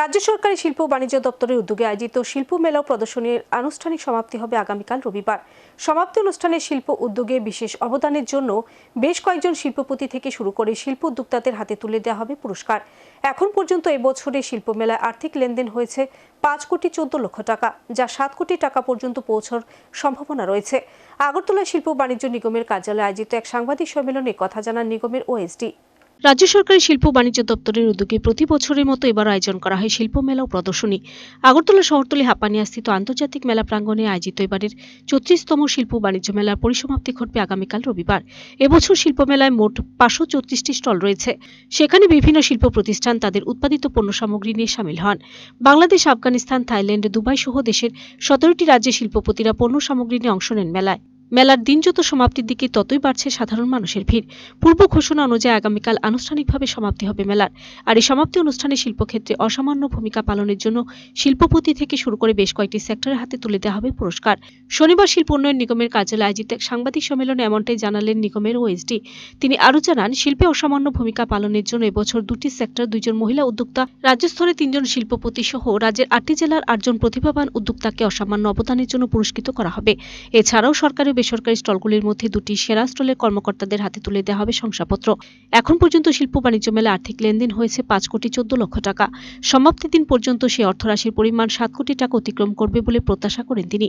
রাজ্য সরকারি শিল্প বাণিজ্য দপ্তরের উদ্যোগে আয়োজিত শিল্প মেলা প্রদর্শনীর আনুষ্ঠানিক সমাপ্তি হবে আগামীকাল রবিবার। সমাপ্তি অনুষ্ঠানে শিল্প উদ্যোগে বিশেষ অবদানের জন্য বেশ কয়েকজন শিল্পপতি থেকে শুরু করে শিল্প উদ্যোক্তাদের হাতে তুলে দেওয়া হবে পুরস্কার। এখন পর্যন্ত এবছরে শিল্প মেলায় আর্থিক লেনদেন হয়েছে পাঁচ কোটি চোদ্দ লক্ষ টাকা, যা সাত কোটি টাকা পর্যন্ত পৌঁছার সম্ভাবনা রয়েছে। আগরতলা শিল্প বাণিজ্য নিগমের কার্যালয়ে আয়োজিত এক সাংবাদিক সম্মেলনে কথা জানান নিগমের ওএসডি। রাজ্য সরকারি শিল্প বাণিজ্য দপ্তরের উদ্যোগে প্রতি বছরের মতো এবার আয়োজন করা হয় শিল্প মেলা ও প্রদর্শনী। আগরতলা শহরতলি হাপানিয়া স্থিত আন্তর্জাতিক মেলা প্রাঙ্গণে আয়োজিত এবারের চৌত্রিশতম শিল্প বাণিজ্য মেলার পরিসমাপ্তি ঘটবে আগামীকাল রবিবার। এবছর শিল্প মেলায় মোট পাঁচশো চৌত্রিশটি স্টল রয়েছে। সেখানে বিভিন্ন শিল্প প্রতিষ্ঠান তাদের উৎপাদিত পণ্য সামগ্রী নিয়ে সামিল হন। বাংলাদেশ, আফগানিস্তান, থাইল্যান্ড, দুবাই সহ দেশের সতেরোটি রাজ্যের শিল্পপতিরা পণ্য সামগ্রী নিয়ে অংশ নেন মেলায়। মেলার দিন যত সমাপ্তির দিকে ততই বাড়ছে সাধারণ মানুষের ভিড়। পূর্ব ঘোষণা অনুযায়ী আগামীকাল আনুষ্ঠানিকভাবে সমাপ্তি হবে মেলার। আর এই সমাপ্তি অনুষ্ঠানে শিল্পক্ষেত্রে অসামান্য ভূমিকা পালনের জন্য শিল্পপতি থেকে শুরু করে বেশ কয়েকটি সেক্টরের হাতে তুলে দেওয়া হবে পুরস্কার। শনিবার শিল্প উন্নয়ন নিগমের কার্যালয়ে আয়োজিত এক সাংবাদিক সম্মেলনে এমনটাই জানালেন নিগমের ওএসডি। তিনি আরও জানান, শিল্পে অসামান্য ভূমিকা পালনের জন্য এবছর দুটি সেক্টর, দুইজন মহিলা উদ্যোক্তা রাজ্য স্তরে তিনজন শিল্পপতি সহ রাজ্যের আটটি জেলার আটজন প্রতিভাবান উদ্যোক্তাকে অসামান্য অবদানের জন্য পুরস্কৃত করা হবে। এছাড়াও সরকারি ও বেসরকারি স্টলগুলির মধ্যে দুটি সেরা স্টলের কর্মকর্তাদের হাতে তুলে দেওয়া হবে শংসাপত্র। এখন পর্যন্ত শিল্প বাণিজ্য মেলা আর্থিক লেনদেন হয়েছে পাঁচ কোটি চোদ্দ লক্ষ টাকা। সমাপ্তি দিন পর্যন্ত সেই অর্থরাশির পরিমাণ সাত কোটি টাকা অতিক্রম করবে বলে প্রত্যাশা করেন তিনি।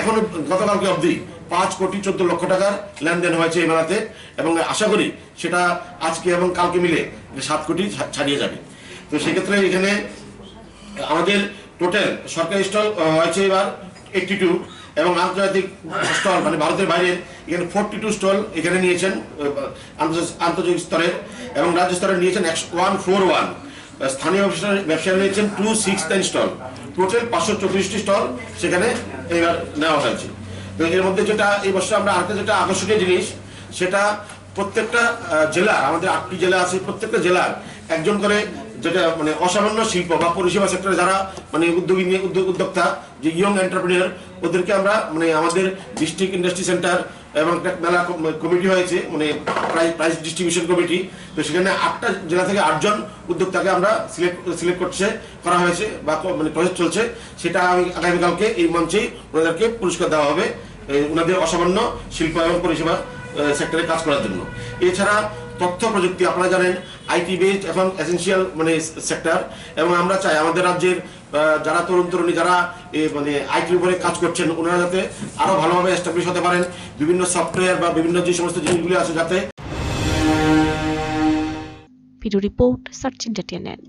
এখনও গতকালকে অবধি পাঁচ কোটি চোদ্দ লক্ষ টাকার লেনদেন হয়েছে এই মেলাতে এবং আশা করি সেটা আজকে এবং কালকে মিলে সাত কোটি ছাড়িয়ে যাবে। তো সেক্ষেত্রে এখানে আমাদের টোটাল সরকারি স্টল হয়েছে এবার এইটটি টু এবং আন্তর্জাতিক স্টল মানে ভারতের বাইরে, এখানে ফোরটি টু স্টল এখানে নিয়েছেন আন্তর্জাতিক স্তরের এবং রাজ্য স্তরে নিয়েছেন ওয়ান ফোর ওয়ান স্থানীয় ব্যবসা- ব্যবসায়ী নিয়েছেন two six nine stall. Total পাঁচশো চব্বিশটি স্টল সেখানে এবার নেওয়া হয়েছে। তো এর মধ্যে যেটা, এই বছর আমরা আরেকটা যেটা আকর্ষণীয় জিনিস, সেটা প্রত্যেকটা জেলা আমাদের আটটি জেলা আছে, প্রত্যেকটা জেলার একজন করে যেটা মানে অসামান্য শিল্প বা পরিষেবা সেক্টরে যারা মানে উদ্যোগী উদ্যোক্তা, যে ইয়ং এন্টারপ্রিনিয়র ওদেরকে আমরা মানে আমাদের ডিস্ট্রিক্ট ইন্ডাস্ট্রি সেন্টার এবং মেলা কমিটি হয়েছে মানে প্রাইজ ডিস্ট্রিবিউশন কমিটি তো সেখানে আটটা জেলা থেকে আটজন উদ্যোক্তাকে আমরা সিলেক্ট সিলেক্ট করছে, করা হয়েছে বা মানে প্রজেক্ট চলছে। সেটা আমি আগামীকালকে এই মঞ্চেই ওনাদেরকে পুরস্কার দেওয়া হবে ওনাদের অসামান্য শিল্প এবং পরিষেবা সেক্টরে কাজ করার জন্য। এছাড়া তথ্য প্রযুক্তি আপনারা জানেন আইটি বেসড এখন এসেন্সিয়াল মানে সেক্টর এবং আমরা চাই আমাদের রাজ্যের যারা তরুণ তরুণী, যারা মানে আইটির উপরে কাজ করছেন, ওনারা যাতে আরও ভালোভাবে এস্টাবলিশ হতে পারেন বিভিন্ন সফটওয়্যার বা বিভিন্ন যে সমস্ত জিনিসগুলি আছে যাতে। Video report search entertainment